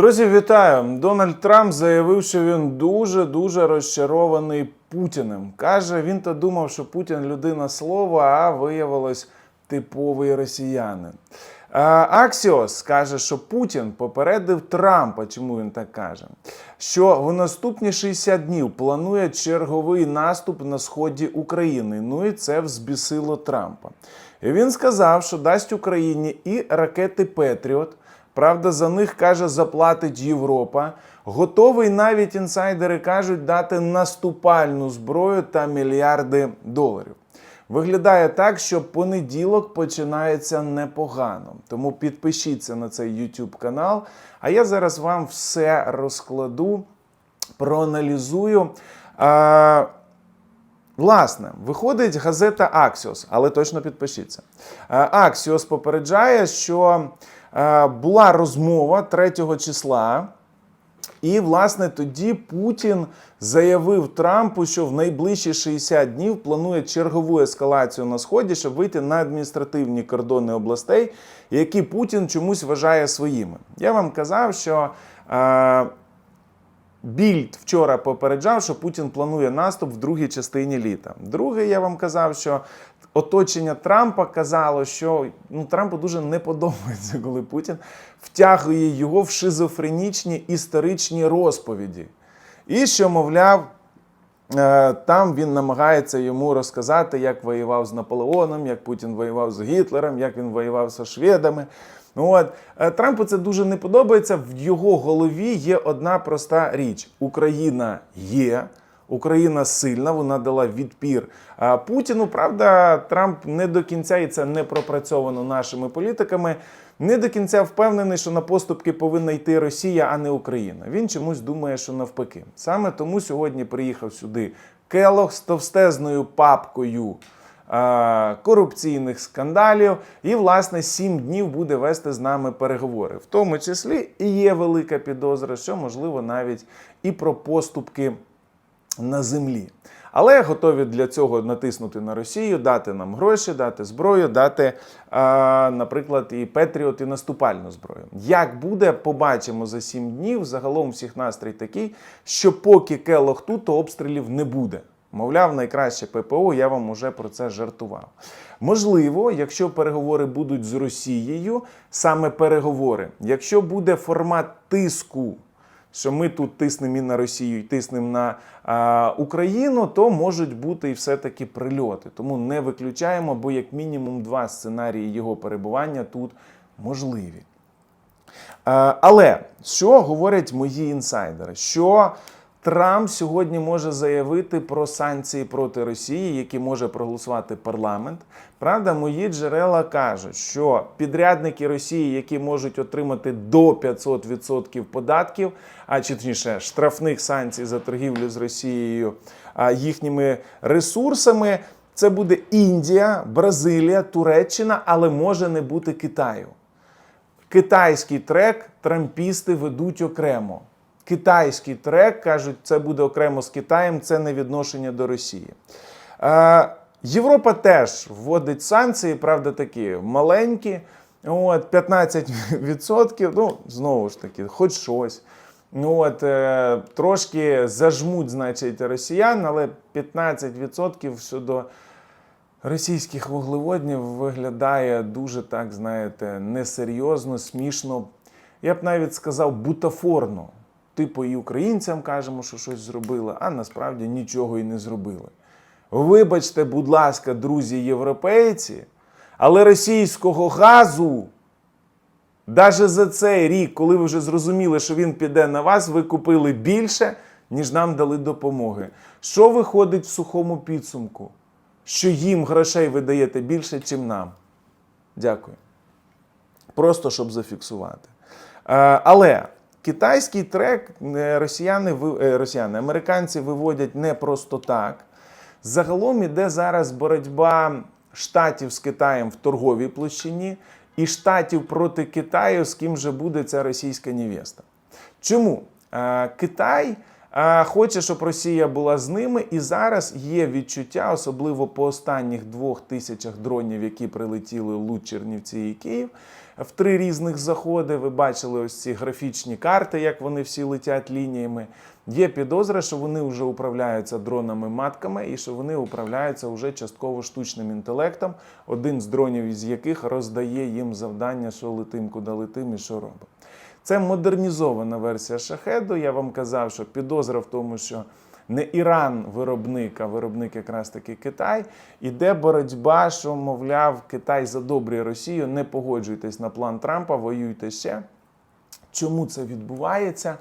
Друзі, вітаю! Дональд Трамп заявив, що він дуже дуже розчарований Путіним. Каже, він то думав, що Путін людина слова, а виявилось типовий росіянин. Аксіос каже, що Путін попередив Трампа, чому він так каже, що в наступні 60 днів планує черговий наступ на сході України. Ну і це взбісило Трампа. І він сказав, що дасть Україні і ракети Петріот. Правда, за них каже, заплатить Європа. Готовий навіть інсайдери кажуть дати наступальну зброю та мільярди доларів. Виглядає так, що понеділок починається непогано. Тому підпишіться на цей YouTube канал. А я зараз вам все розкладу, проаналізую. А, Власне, виходить газета Axios, але точно підпишіться. Axios попереджає, що була розмова 3 числа. І, власне, тоді Путін заявив Трампу, що в найближчі 60 днів планує чергову ескалацію на сході, щоб вийти на адміністративні кордони областей, які Путін чомусь вважає своїми. Я вам казав, що е, Більд вчора попереджав, що Путін планує наступ в другій частині літа. Друге, я вам казав, що оточення Трампа казало, що ну, Трампу дуже не подобається, коли Путін втягує його в шизофренічні історичні розповіді. І що, мовляв, е, там він намагається йому розказати, як воював з Наполеоном, як Путін воював з Гітлером, як він воював зі шведами. Ну От е, Трампу це дуже не подобається. В його голові є одна проста річ: Україна є. Україна сильна, вона дала відпір Путіну. Правда, Трамп не до кінця і це не пропрацьовано нашими політиками. Не до кінця впевнений, що на поступки повинна йти Росія, а не Україна. Він чомусь думає, що навпаки. Саме тому сьогодні приїхав сюди Келох з товстезною папкою корупційних скандалів, і, власне, сім днів буде вести з нами переговори. В тому числі і є велика підозра, що можливо навіть і про поступки на землі. Але готові для цього натиснути на Росію, дати нам гроші, дати зброю, дати, а, наприклад, і Петріот, і наступальну зброю. Як буде, побачимо за сім днів. Загалом всіх настрій такий, що поки Келох тут, то обстрілів не буде. Мовляв, найкраще ППО, я вам уже про це жартував. Можливо, якщо переговори будуть з Росією, саме переговори, якщо буде формат тиску що ми тут тиснемо і на Росію, і тиснемо на а, Україну, то можуть бути і все-таки прильоти. Тому не виключаємо, бо як мінімум два сценарії його перебування тут можливі. А, але що говорять мої інсайдери? Що Трамп сьогодні може заявити про санкції проти Росії, які може проголосувати парламент. Правда, мої джерела кажуть, що підрядники Росії, які можуть отримати до 500% податків, а чи точніше штрафних санкцій за торгівлю з Росією їхніми ресурсами, це буде Індія, Бразилія, Туреччина, але може не бути Китаю. Китайський трек трампісти ведуть окремо. Китайський трек кажуть, це буде окремо з Китаєм, це не відношення до Росії. Е, Європа теж вводить санкції, правда, такі маленькі. От, 15%, ну, знову ж таки, хоч щось. От, е, Трошки зажмуть, значить, росіян, але 15% щодо російських вуглеводнів виглядає дуже, так, знаєте, несерйозно, смішно. Я б навіть сказав, бутафорно. Типу, і українцям кажемо, що щось зробили, а насправді нічого і не зробили. Вибачте, будь ласка, друзі європейці, але російського газу, навіть за цей рік, коли ви вже зрозуміли, що він піде на вас, ви купили більше, ніж нам дали допомоги. Що виходить в сухому підсумку? Що їм грошей ви даєте більше, ніж нам? Дякую. Просто щоб зафіксувати. Е, Але. Китайський трек е, росіяни, е, росіяни, американці виводять не просто так. Загалом іде зараз боротьба штатів з Китаєм в торговій площині і штатів проти Китаю, з ким же буде ця російська невеста. Чому? Китай а, хоче, щоб Росія була з ними. І зараз є відчуття, особливо по останніх двох тисячах дронів, які прилетіли Луч, Чернівці і Київ. В три різних заходи ви бачили ось ці графічні карти, як вони всі летять лініями. Є підозра, що вони вже управляються дронами-матками і що вони управляються вже частково штучним інтелектом, один з дронів із яких роздає їм завдання, що летим, куди летим і що робимо. Це модернізована версія шахеду. Я вам казав, що підозра в тому, що не Іран виробник, а виробник якраз таки Китай. Іде боротьба, що, мовляв, Китай задобрює Росію, не погоджуйтесь на план Трампа, воюйте ще. Чому це відбувається?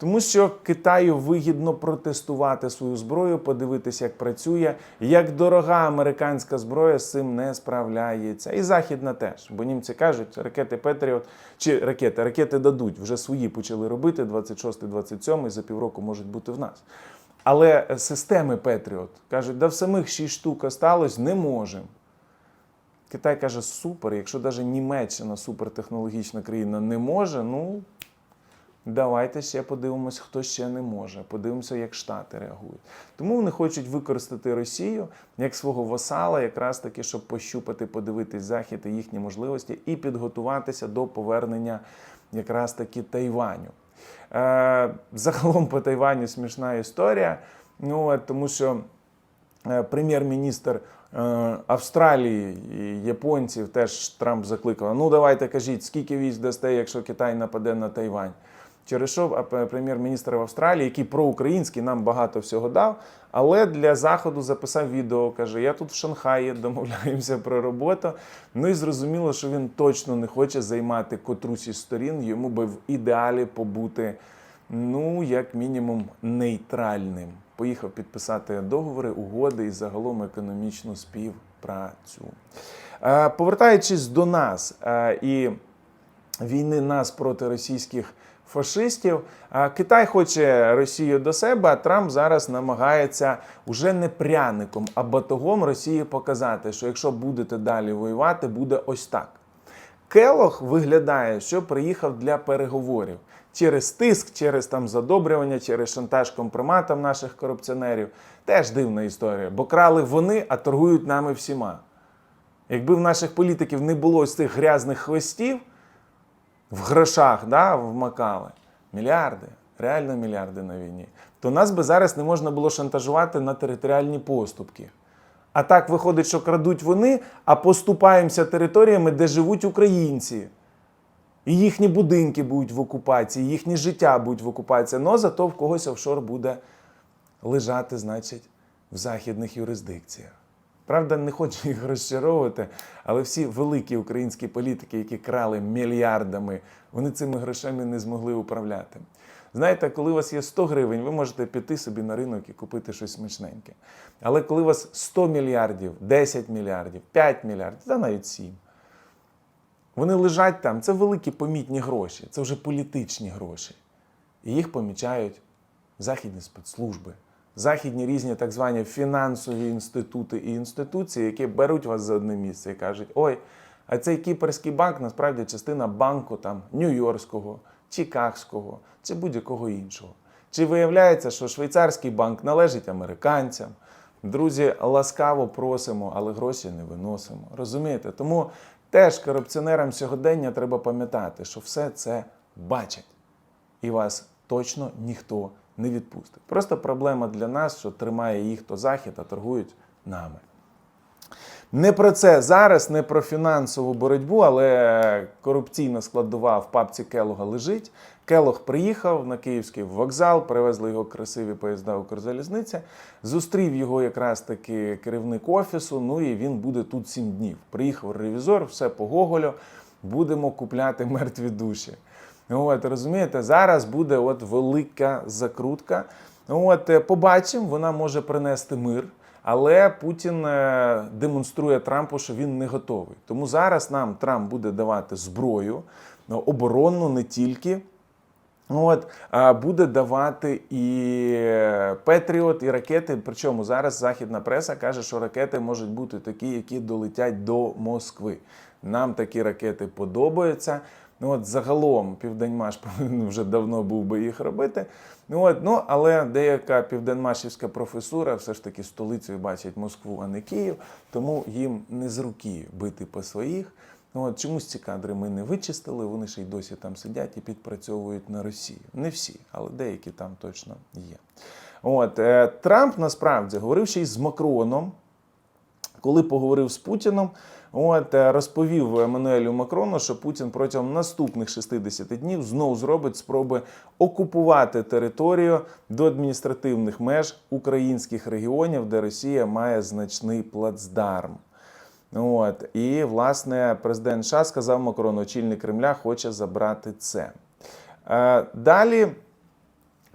Тому що Китаю вигідно протестувати свою зброю, подивитися, як працює, як дорога американська зброя з цим не справляється. І західна теж. Бо німці кажуть, ракети Петріот чи ракети, ракети дадуть. Вже свої почали робити 26-27 і за півроку можуть бути в нас. Але системи Петріот кажуть, да в самих 6 штук осталось, не можемо. Китай каже, супер, якщо навіть Німеччина, супертехнологічна країна, не може, ну давайте ще подивимось, хто ще не може. Подивимося, як Штати реагують. Тому вони хочуть використати Росію як свого васала, якраз таки, щоб пощупати, подивитись захід і їхні можливості і підготуватися до повернення якраз таки Тайваню. Е, загалом по Тайваню смішна історія. Ну, тому що е, прем'єр-міністр е, Австралії і японців теж Трамп закликав: ну давайте кажіть, скільки військ дасте, якщо Китай нападе на Тайвань. Через що прем'єр-міністр в Австралії, який проукраїнський, нам багато всього дав, але для заходу записав відео. каже: Я тут в Шанхаї домовляємося про роботу. Ну і зрозуміло, що він точно не хоче займати котрусь із сторін. Йому би в ідеалі побути, ну як мінімум, нейтральним. Поїхав підписати договори, угоди і загалом економічну співпрацю. Е, Повертаючись до нас е, і війни нас проти російських фашистів. Китай хоче Росію до себе, а Трамп зараз намагається уже не пряником, а батогом Росії показати, що якщо будете далі воювати, буде ось так. Келох виглядає, що приїхав для переговорів через тиск, через там задобрювання, через шантаж компроматом наших корупціонерів. Теж дивна історія, бо крали вони, а торгують нами всіма. Якби в наших політиків не було ось цих грязних хвостів, в грошах да, вмакали мільярди, реально мільярди на війні, то нас би зараз не можна було шантажувати на територіальні поступки. А так виходить, що крадуть вони, а поступаємося територіями, де живуть українці. І їхні будинки будуть в окупації, їхнє життя будуть в окупації. Но зато в когось офшор буде лежати, значить, в західних юрисдикціях. Правда, не хочу їх розчаровувати, але всі великі українські політики, які крали мільярдами, вони цими грошами не змогли управляти. Знаєте, коли у вас є 100 гривень, ви можете піти собі на ринок і купити щось смачненьке. Але коли у вас 100 мільярдів, 10 мільярдів, 5 мільярдів, та навіть 7, вони лежать там, це великі помітні гроші, це вже політичні гроші. І їх помічають західні спецслужби, західні різні так звані фінансові інститути і інституції, які беруть вас за одне місце і кажуть: ой, а цей кіпрський банк насправді частина банку там Нью-Йоркського, Чикагського чи будь-якого іншого. Чи виявляється, що швейцарський банк належить американцям? Друзі, ласкаво просимо, але гроші не виносимо. Розумієте? Тому теж корупціонерам сьогодення треба пам'ятати, що все це бачать і вас точно ніхто не відпустить. Просто проблема для нас, що тримає їх то захід, а торгують нами. Не про це зараз, не про фінансову боротьбу, але корупційна складова в папці Келога лежить. Келог приїхав на київський вокзал, привезли його красиві поїзда Укрзалізниця. Зустрів його якраз таки керівник офісу. Ну і він буде тут сім днів. Приїхав ревізор, все по Гоголю. Будемо купляти мертві душі. От, розумієте, зараз буде от велика закрутка. От, е, побачимо, вона може принести мир. Але Путін е, демонструє Трампу, що він не готовий. Тому зараз нам Трамп буде давати зброю е, оборонну не тільки. От, а буде давати і Петріот, і ракети. Причому зараз західна преса каже, що ракети можуть бути такі, які долетять до Москви. Нам такі ракети подобаються. Ну от загалом Південмаш повинен вже давно був би їх робити. Ну от, ну але деяка південмашівська професура все ж таки столицею бачить Москву, а не Київ, тому їм не з руки бити по своїх. Ну, от чомусь ці кадри ми не вичистили, вони ще й досі там сидять і підпрацьовують на Росію. Не всі, але деякі там точно є. От е, Трамп насправді говорив ще й з Макроном, коли поговорив з Путіном. От е, розповів Еммануелю Макрону, що Путін протягом наступних 60 днів знову зробить спроби окупувати територію до адміністративних меж українських регіонів, де Росія має значний плацдарм. От і власне президент США сказав Макрону, очільник Кремля хоче забрати це. Е, Далі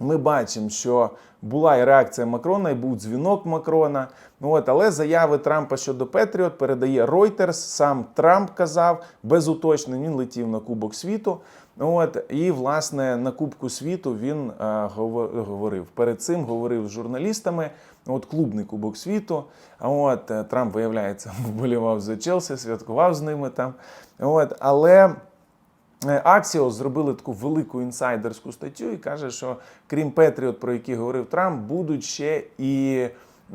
ми бачимо, що була і реакція Макрона, і був дзвінок Макрона. Ну от, але заяви Трампа щодо Петріот передає Reuters. Сам Трамп казав без уточнень. Він летів на Кубок світу. От і власне на Кубку світу він е, говорив. Перед цим говорив з журналістами. От клубний Кубок світу. А от е, Трамп, виявляється, вболівав за Челсі, святкував з ними там. От, але Е, Axios зробили таку велику інсайдерську статтю і каже, що крім Петріот, про які говорив Трамп, будуть ще і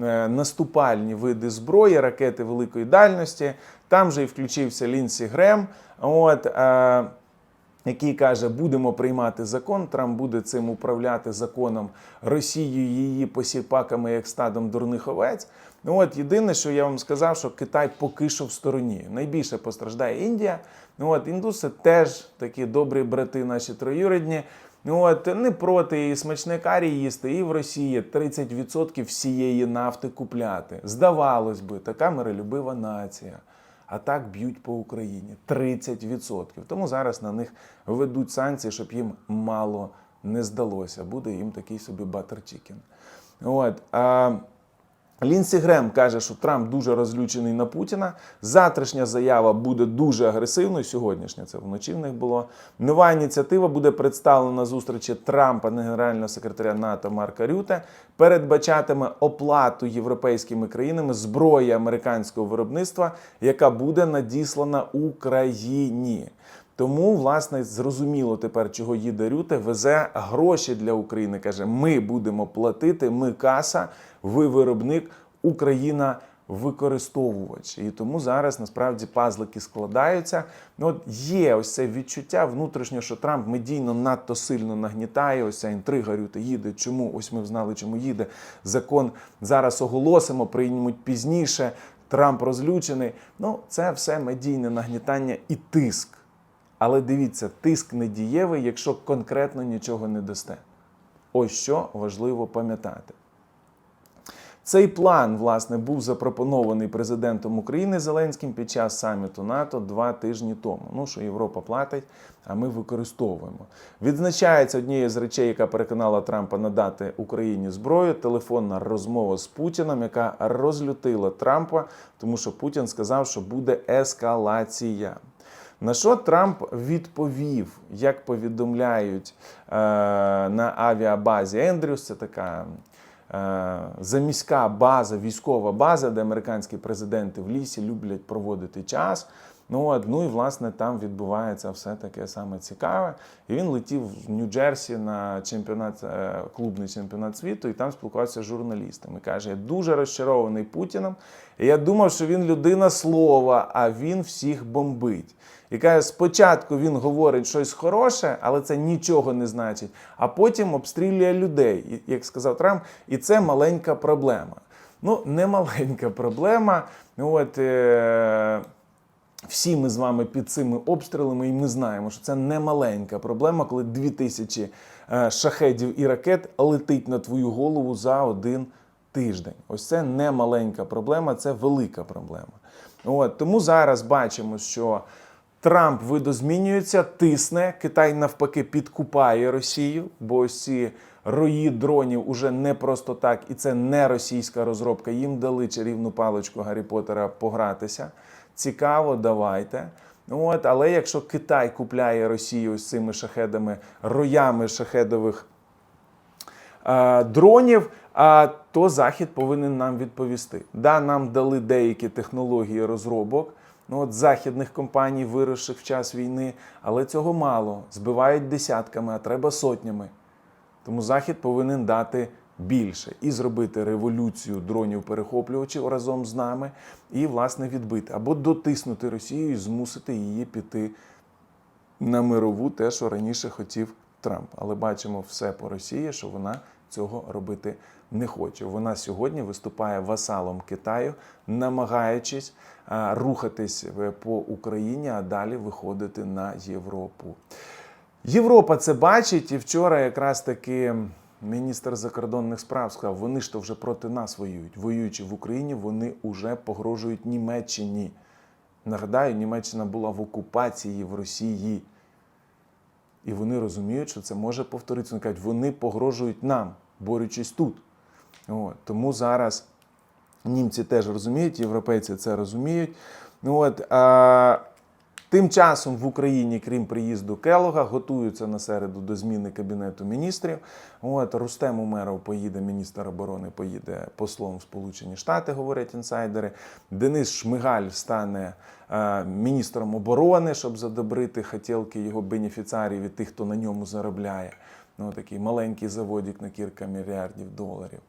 е, наступальні види зброї, ракети великої дальності. Там же і включився Лінсі Грем. От, е, який каже, будемо приймати закон. Трамп буде цим управляти законом Росією, її посіпаками як стадом дурних овець. Ну от єдине, що я вам сказав, що Китай поки що в стороні. Найбільше постраждає Індія. Ну от індуси теж такі добрі брати, наші троюрідні. Ну от не проти і смачне карі їсти, і в Росії 30% всієї нафти купляти. Здавалось би, така миролюбива нація. А так б'ють по Україні 30%. Тому зараз на них ведуть санкції, щоб їм мало не здалося. Буде їм такий собі батер-чікен. От. А, Лінсі Грем каже, що Трамп дуже розлючений на Путіна. Завтрашня заява буде дуже агресивною. Сьогоднішня це вночі в них було. Нова ініціатива буде представлена зустрічі Трампа на генерального секретаря НАТО Марка Рюте. Передбачатиме оплату європейськими країнами зброї американського виробництва, яка буде надіслана Україні. Тому, власне, зрозуміло тепер, чого їде Рюте, везе гроші для України. Каже, ми будемо платити, ми каса, ви виробник, Україна використовувач. І тому зараз насправді пазлики складаються. Ну, от є ось це відчуття внутрішньо, що Трамп медійно надто сильно нагнітає. Ось ця інтрига Рюте їде. Чому? Ось ми знали, чому їде. Закон зараз оголосимо, приймуть пізніше. Трамп розлючений. Ну, це все медійне нагнітання і тиск. Але дивіться, тиск не дієвий, якщо конкретно нічого не дасте. Ось що важливо пам'ятати. Цей план, власне, був запропонований президентом України Зеленським під час саміту НАТО два тижні тому. Ну, що Європа платить, а ми використовуємо. Відзначається однією з речей, яка переконала Трампа надати Україні зброю, телефонна розмова з Путіном, яка розлютила Трампа, тому що Путін сказав, що буде ескалація. На що Трамп відповів, як повідомляють е, на авіабазі Ендрюс, це така заміська база, військова база, де американські президенти в лісі люблять проводити час. Ну, от, ну і власне там відбувається все таке саме цікаве. І він летів в Нью-Джерсі на чемпіонат, е, клубний чемпіонат світу, і там спілкувався з журналістами. Каже, я дуже розчарований Путіном. І я думав, що він людина слова, а він всіх бомбить. І каже, спочатку він говорить щось хороше, але це нічого не значить, а потім обстрілює людей, як сказав Трамп, і це маленька проблема. Ну, не маленька проблема. От, е- всі ми з вами під цими обстрілами, і ми знаємо, що це не маленька проблема, коли 2000 е, шахедів і ракет летить на твою голову за один тиждень. Ось це не маленька проблема, це велика проблема. От, тому зараз бачимо, що Трамп видозмінюється, тисне. Китай навпаки підкупає Росію, бо ось ці рої дронів уже не просто так, і це не російська розробка. Їм дали чарівну паличку Гаррі Поттера погратися. Цікаво, давайте. От, але якщо Китай купляє Росію з цими шахедами, роями шахедових е, дронів, а то Захід повинен нам відповісти. Да, нам дали деякі технології розробок. ну, от, західних компаній, виросших в час війни. Але цього мало. Збивають десятками, а треба сотнями. Тому Захід повинен дати більше і зробити революцію дронів-перехоплювачів разом з нами, і, власне, відбити або дотиснути Росію і змусити її піти на мирову, те, що раніше хотів Трамп. Але бачимо все по Росії, що вона цього робити не хоче. Вона сьогодні виступає васалом Китаю, намагаючись рухатись е, по Україні, а далі виходити на Європу. Європа це бачить, і вчора якраз таки міністр закордонних справ сказав, вони ж то вже проти нас воюють. Воюючи в Україні, вони вже погрожують Німеччині. Нагадаю, Німеччина була в окупації в Росії. І вони розуміють, що це може повторитися. Вони кажуть, вони погрожують нам, борючись тут. От. Тому зараз німці теж розуміють, європейці це розуміють. От, а, тим часом в Україні, крім приїзду Келога, готуються на середу до зміни кабінету міністрів. От Рустем Умеров поїде, міністр оборони поїде послом в Сполучені Штати, говорять інсайдери. Денис Шмигаль стане е, міністром оборони, щоб задобрити хотілки його бенефіціарів і тих, хто на ньому заробляє. Ну, такий маленький заводик на кілька мільярдів доларів.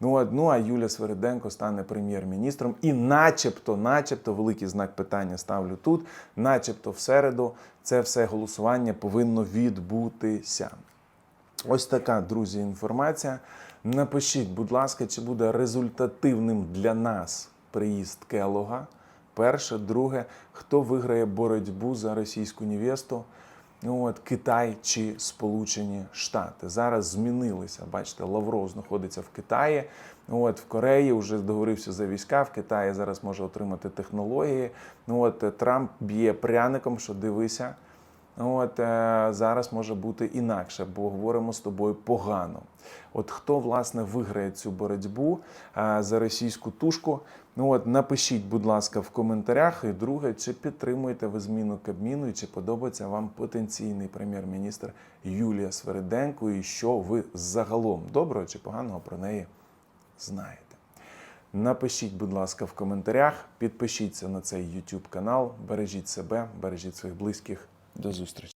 Ну, от, ну а Юля Свериденко стане прем'єр-міністром. І начебто, начебто, великий знак питання ставлю тут, начебто в середу це все голосування повинно відбутися. Ось така, друзі, інформація. Напишіть, будь ласка, чи буде результативним для нас приїзд Келога. Перше, друге, хто виграє боротьбу за російську невесту? Ну, от Китай чи Сполучені Штати зараз змінилися. Бачите, Лавров знаходиться в Китаї. Ну, От в Кореї вже договорився за війська. В Китаї зараз може отримати технології. Ну от е, Трамп б'є пряником, що дивися. От е, зараз може бути інакше, бо говоримо з тобою погано. От хто власне виграє цю боротьбу е, за російську тушку? Ну от напишіть, будь ласка, в коментарях. І друге, чи підтримуєте ви зміну Кабміну, і чи подобається вам потенційний прем'єр-міністр Юлія Свериденко, і що ви загалом доброго чи поганого про неї знаєте? Напишіть, будь ласка, в коментарях, підпишіться на цей YouTube канал, бережіть себе, бережіть своїх близьких. До зустрічі!